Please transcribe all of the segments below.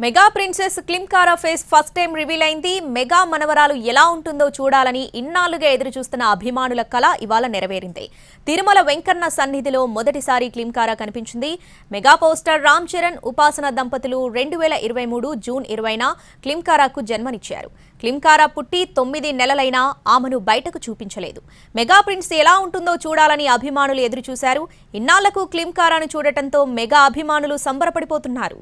Mega princess Klin Kaara face first time reveal అయింది. Mega మనవరాలు ఎలా ఉంటుందో చూడాలని ఇన్నాళ్ళుగా ఎదురు చూస్తున్న అభిమానుల కళ ఇవాళ నెరవేరింది. తిరుమల వెంకన్న సన్నిధిలో మొదటిసారి క్లింకారా కనిపించింది. మెగా పోస్టర్ రామ్ చరణ్ ఉపాసన దంపతులు రెండు వేల ఇరవై మూడు జూన్ ఇరవైన క్లింకారాకు జన్మనిచ్చారు. క్లింకారా పుట్టి తొమ్మిది నెలలైనా ఆమెను బయటకు చూపించలేదు. మెగా ప్రిన్స్ ఎలా ఉంటుందో చూడాలని అభిమానులు ఎదురుచూశారు. ఇన్నాళ్ళకు క్లింకారాను చూడటంతో మెగా అభిమానులు సంబరపడిపోతున్నారు.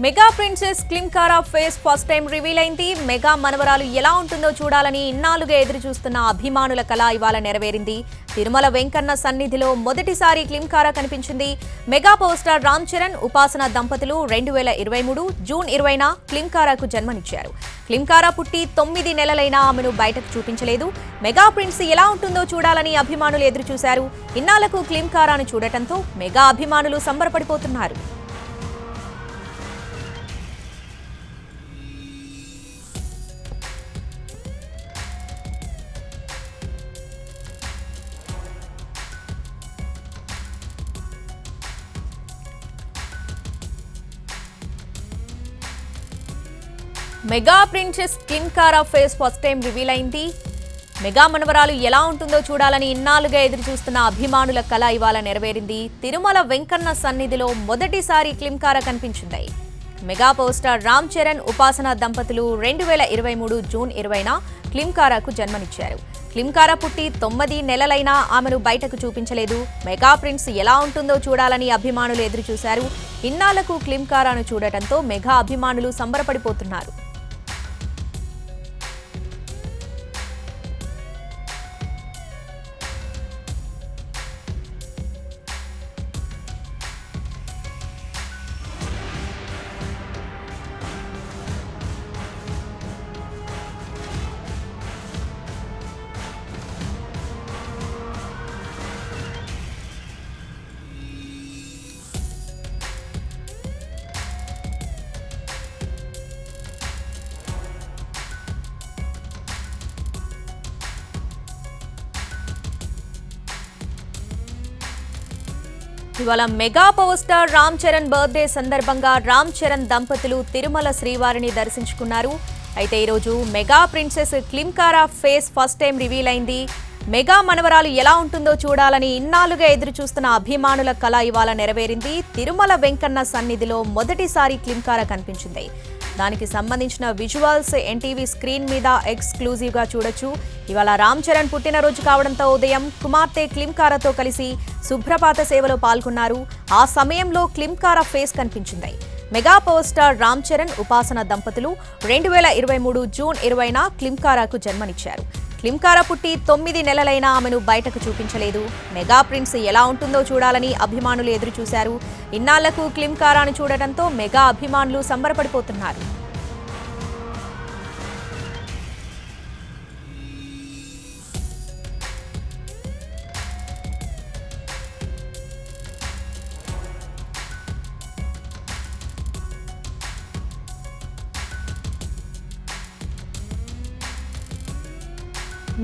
Mega princess Klin Kaara face first time reveal అయింది. మెగా మనవరాలు ఎలా ఉంటుందో చూడాలని ఇన్నాళ్ళుగా ఎదురు చూస్తున్న అభిమానుల కళ ఇవాళ నెరవేరింది. తిరుమల వెంకన్న సన్నిధిలో మొదటిసారి క్లింకారా కనిపించింది. Mega power star Ram Charan Upasana దంపతులు రెండు వేల ఇరవై మూడు జూన్ ఇరవైన క్లింకారాకు జన్మనిచ్చారు. క్లింకారా పుట్టి తొమ్మిది నెలలైనా ఆమెను బయటకు చూపించలేదు. మెగా ప్రిన్స్ ఎలా ఉంటుందో చూడాలని అభిమానులు ఎదురు చూశారు ఇన్నాళ్ళకు క్లింకారాను చూడటంతో మెగా అభిమానులు సంబరపడిపోతున్నారు. Mega princess Klin Kaara face first time reveal అయింది. మెగా మనవరాలు ఎలా ఉంటుందో చూడాలని ఇన్నాళ్ళుగా ఎదురు చూస్తున్న అభిమానుల కళ ఇవాళ నెరవేరింది. తిరుమల వెంకన్న సన్నిధిలో మొదటిసారి క్లింకారా కనిపించింది. మెగా పోస్టర్ రామ్ చరణ్ ఉపాసన దంపతులు రెండు వేల ఇరవై మూడు జూన్ ఇరవైన క్లింకారాకు జన్మనిచ్చారు. క్లిమ్కారా పుట్టి తొమ్మిది నెలలైనా ఆమెను బయటకు చూపించలేదు. మెగా ప్రిన్స్ ఎలా ఉంటుందో చూడాలని అభిమానులు ఎదురుచూశారు ఇన్నాళ్ళకు క్లింకారాను చూడటంతో మెగా అభిమానులు సంబరపడిపోతున్నారు. ఇవాళ mega power star Ram Charan birthday సందర్భంగా రామ్ చరణ్ దంపతులు తిరుమల శ్రీవారిని దర్శించుకున్నారు. అయితే ఈరోజు mega princess Klin Kaara face first time reveal అయింది. మెగా మనవరాలు ఎలా ఉంటుందో చూడాలని ఇన్నాళ్ళుగా ఎదురు చూస్తున్న అభిమానుల కళ ఇవాళ నెరవేరింది. తిరుమల వెంకన్న సన్నిధిలో మొదటిసారి క్లింకారా కనిపించింది. దానికి సంబంధించిన విజువల్స్ ఎన్టీవీ స్క్రీన్ మీద ఎక్స్క్లూజివ్గా చూడొచ్చు. ఇవాళ రామ్ చరణ్ పుట్టినరోజు కావడంతో ఉదయం కుమార్తె క్లింకారాతో కలిసి శుభ్రపాత సేవలో పాల్గొన్నారు. ఆ సమయంలో క్లిమ్కారా ఫేస్ కనిపించింది. Mega power star Ram Charan Upasana దంపతులు రెండు వేల ఇరవై మూడు జూన్ ఇరవైన క్లింకారాకు జన్మనిచ్చారు. క్లింకారా పుట్టి తొమ్మిది నెలలైనా ఆమెను బయటకు చూపించలేదు. మెగా ప్రిన్స్ ఎలా ఉంటుందో చూడాలని అభిమానులు ఎదురుచూశారు. ఇన్నాళ్ళకు క్లింకారాను చూడటంతో మెగా అభిమానులు సంబరపడిపోతున్నారు.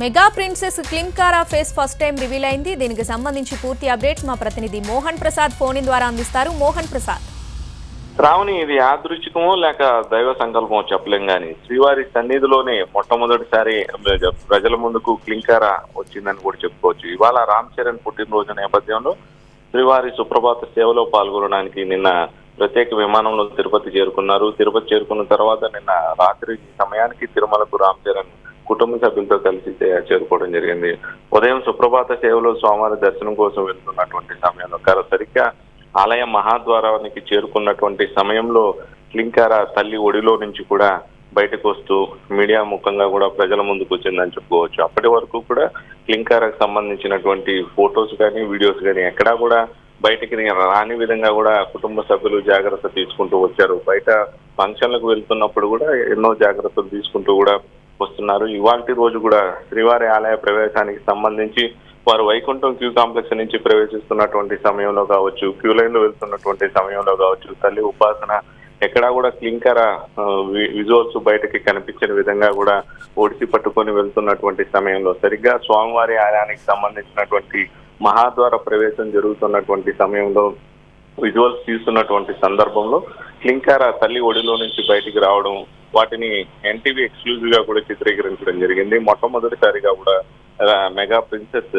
Mega princess Klin Kaara face first time reveal అయింది. దీనికి సంబంధించి పూర్తి అప్డేట్స్ మా ప్రతినిధి మోహన్ ప్రసాద్ ఫోన్ ద్వారా అందిస్తారు. మోహన్ ప్రసాద్. శ్రావణి ఇది యాదృచ్ఛికమో లేక దైవ సంకల్పమో చెప్పలేం గాని శ్రీవారి సన్నిధిలోనే మొట్టమొదటిసారి ప్రజల ముందుకు క్లింకారా వచ్చిందని కూడా చెప్పుకోవచ్చు. ఇవాళ రామ్ చరణ్ పుట్టినరోజు నేపథ్యంలో శ్రీవారి సుప్రభాత సేవలో పాల్గొనడానికి నిన్న ప్రత్యేక విమానంలో తిరుపతి చేరుకున్నారు. తిరుపతి చేరుకున్న తర్వాత నిన్న రాత్రి సమయానికి తిరుమలకు రామ్ చరణ్ కుటుంబ సభ్యులతో కలిసి చేరుకోవడం జరిగింది. ఉదయం సుప్రభాత సేవలో స్వామివారి దర్శనం కోసం వెళ్తున్నటువంటి సమయంలో కాదు సరిగ్గా ఆలయ మహాద్వారానికి చేరుకున్నటువంటి సమయంలో క్లింకార తల్లి ఒడిలో నుంచి కూడా బయటకు వస్తూ మీడియా ముఖంగా కూడా ప్రజల ముందుకు వచ్చిందని చెప్పుకోవచ్చు. అప్పటి వరకు కూడా క్లింకారకు సంబంధించినటువంటి ఫొటోస్ కానీ వీడియోస్ కానీ ఎక్కడా కూడా బయటికి రాని విధంగా కూడా కుటుంబ సభ్యులు జాగ్రత్త తీసుకుంటూ వచ్చారు. బయట ఫంక్షన్లకు వెళ్తున్నప్పుడు కూడా ఎన్నో జాగ్రత్తలు తీసుకుంటూ కూడా వస్తున్నారు. ఇవాళ రోజు కూడా శ్రీవారి ఆలయ ప్రవేశానికి సంబంధించి వారు వైకుంఠం క్యూ కాంప్లెక్స్ నుంచి ప్రవేశిస్తున్నటువంటి సమయంలో కావచ్చు క్యూ లైన్లో వెళ్తున్నటువంటి సమయంలో కావచ్చు తల్లి ఉపాసన ఎక్కడా కూడా క్లింకర విజువల్స్ బయటకి కనిపించిన విధంగా కూడా ఒడిసి పట్టుకొని వెళ్తున్నటువంటి సమయంలో సరిగ్గా స్వామివారి ఆలయానికి సంబంధించినటువంటి మహాద్వార ప్రవేశం జరుగుతున్నటువంటి సమయంలో విజువల్స్ తీస్తున్నటువంటి సందర్భంలో క్లింకార తల్లి ఒడిలో నుంచి బయటికి రావడం వాటిని ఎన్టీవీ ఎక్స్క్లూజివ్గా కూడా చిత్రీకరించడం జరిగింది. మొట్టమొదటిసారిగా కూడా మెగా ప్రిన్సెస్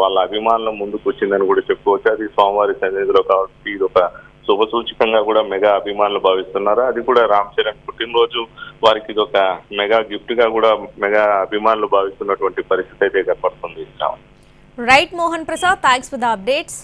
వాళ్ళ అభిమానుల ముందుకు వచ్చిందని కూడా చెప్పుకోవచ్చు. అది సోమవారి సన్నిధిలో కాబట్టి ఇది ఒక శుభ సూచకంగా కూడా మెగా అభిమానులు భావిస్తున్నారు. అది కూడా రామ్ చరణ్ పుట్టినరోజు. వారికి ఇది ఒక మెగా గిఫ్ట్గా కూడా మెగా అభిమానులు భావిస్తున్నటువంటి పరిస్థితి అయితే కనపడుతుంది right Mohan Prasad thanks for the updates